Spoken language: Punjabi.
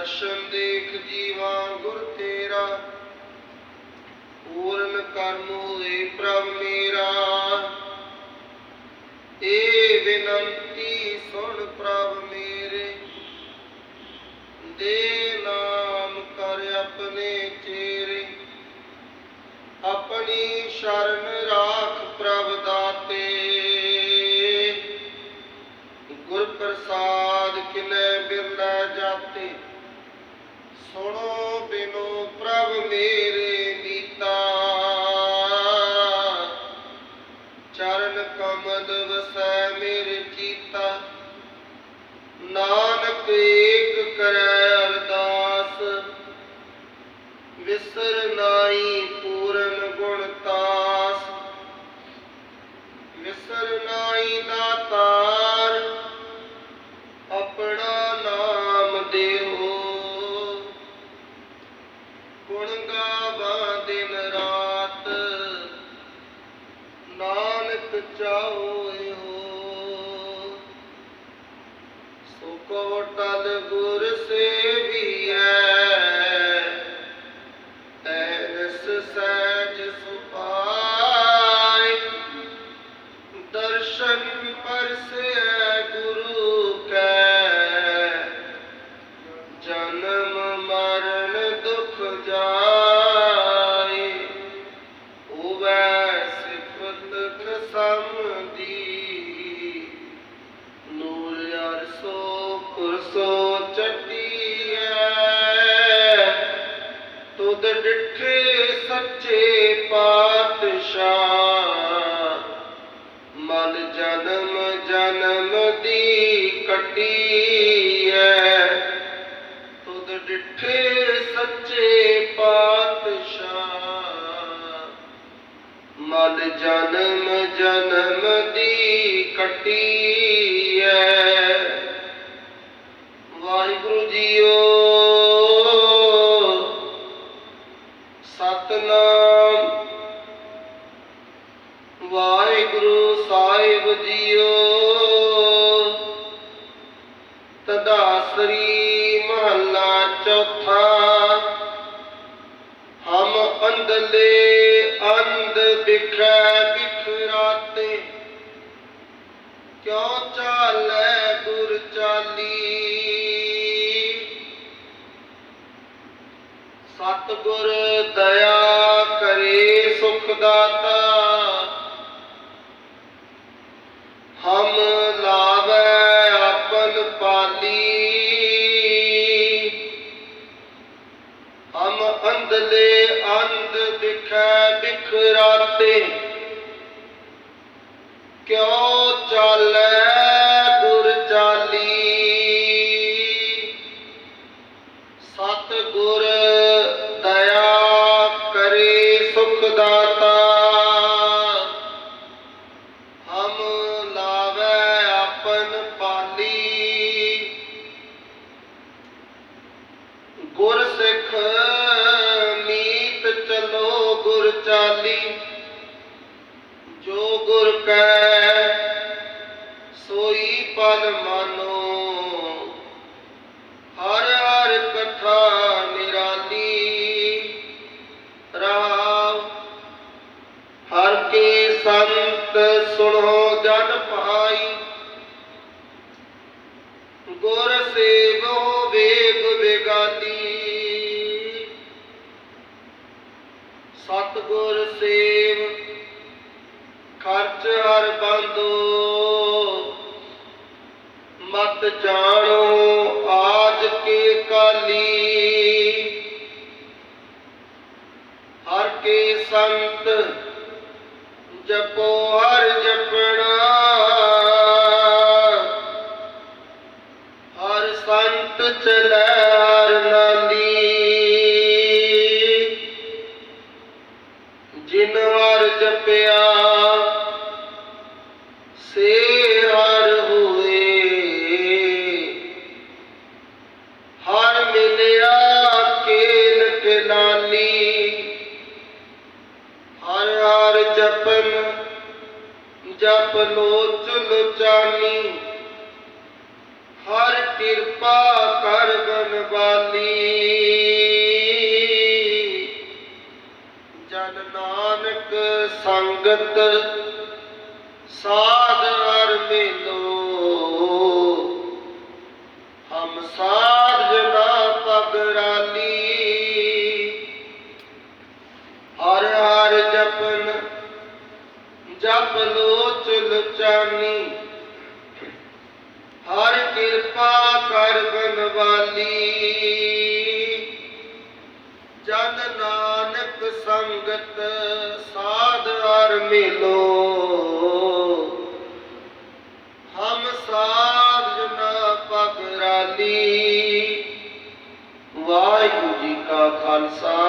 ਦਰਸ਼ਨ ਦੇਖ ਜੀਵਾ ਗੁਰ ਤੇਰਾ, ਪੂਰਨ ਕਰਮ ਹੋਏ ਪ੍ਰਭ ਮੇਰਾ। ਏ ਬਿਨੰਤੀ ਸੁਣ ਪ੍ਰਭ ਮੇਰੇ, ਦੇ ਨਾਮ ਕਰ ਆਪਣੇ ਚੇਰੇ। ਆਪਣੀ ਸ਼ਰਨ ਰਾਖ ਪ੍ਰਭ ਦਾਤੇ। ਗੁਰ ਪ੍ਰਸਾਦ ਕਿਨੇ ਬਿਰਲਾ ਜਾਤੇ। ਸੁਣੋ ਬਿਨੋ ਪ੍ਰਭ ਮੇਰੇ ਨੀਤਾ ਚਰਨ ਕਮਦ ਵਸੈ ਮੇਰੇ ਚੀਤਾ। ਨਾ ਗੁਣ ਗਾਵਾਂ ਦਿਨ ਰਾਤ। ਨਾਨਕ ਚਾਹੋਏ ਹੋ। ਸੋ ਕੋ ਟਲ ਗੁਰ ਸੇਵੀਐ। ਐਨਸ ਸਹਿਜ ਸੁਪਾਇ ਦਰਸ਼ਨ ਪਰਸੈ ਖਸਮ ਦੀ ਨੂਰ ਅਰਸੋ ਕੁਰਸੋ ਚਟੀਐ ਤੁਧ ਡਿਠੇ ਸੱਚੇ ਪਾਤਸ਼ਾਹ। ਜਨਮ ਜਨਮ ਦੀ ਕੱਟੀਐ ਅੰਧ ਬਿਖਰਾਤੇ ਕਿਉ ਚਾਲੈ ਗੁਰ ਚਾਲੀ? ਸਤਿਗੁਰ ਦਇਆ ਕਰੇ ਸੁਖ ਦਾਤਾ। ਹਮ ਦਿਖੈ ਬਿਖਰਾਤੇ ਕਿਉ ਚਾਲੈ ਗੁਰ ਚਾਲੀ ਸਤ ਗੁਰ ਸੰਤ ਸੁਣੋ ਜਨ ਭਾਈ। ਗੁਰ ਸੇਵੋ ਵੇਗ ਵੇਗਾਲੀ ਸਤਿਗੁਰ ਸੇਵ, ਖਰਚ ਹਰ ਬੰਦੋ। ਮਤ ਜਾਣੋ ਆਜ ਕੇ ਕਾਲੀ। ਹਰ ਕੇ ਸੰਤ ਜਪੋ ਹਰ ਜਪਣਾ। ਹਰ ਸੰਤ ਚਲੈ ਹਰ ਨਾਲੀ ਜਿਨ ਹਰ ਜਪਿਆ ਜਪ ਲੋ ਲੋਚ ਚਾਨੀ, ਹਰ ਕਿਰਪਾ ਕਰ ਬਨਵਾਲੀ ਜਨ ਨਾਨਕ ਸੰਗਤ, ਸਾਧ ਹਰ ਮਿਲੋ। ਹਮ ਸਾਧ ਜਨਾ ਪਗਰਾਲੀ ਹਰ ਹਰ ਜਪਨ ਜਪ ਲੋਚ ਲੁਚਾਨੀ। ਹਰ ਕਿਰਪਾ ਕਰ ਬਨਵਾਲੀ। ਜਨ ਨਾਨਕ ਸੰਗਤ ਸਾਧ ਹਰ ਮਿਲੋ। ਹਮ ਸਾਧ ਜਨ ਪਗਰਾਲੀ। ਵਾਹਿਗੁਰੂ ਜੀ ਕਾ ਖਾਲਸਾ।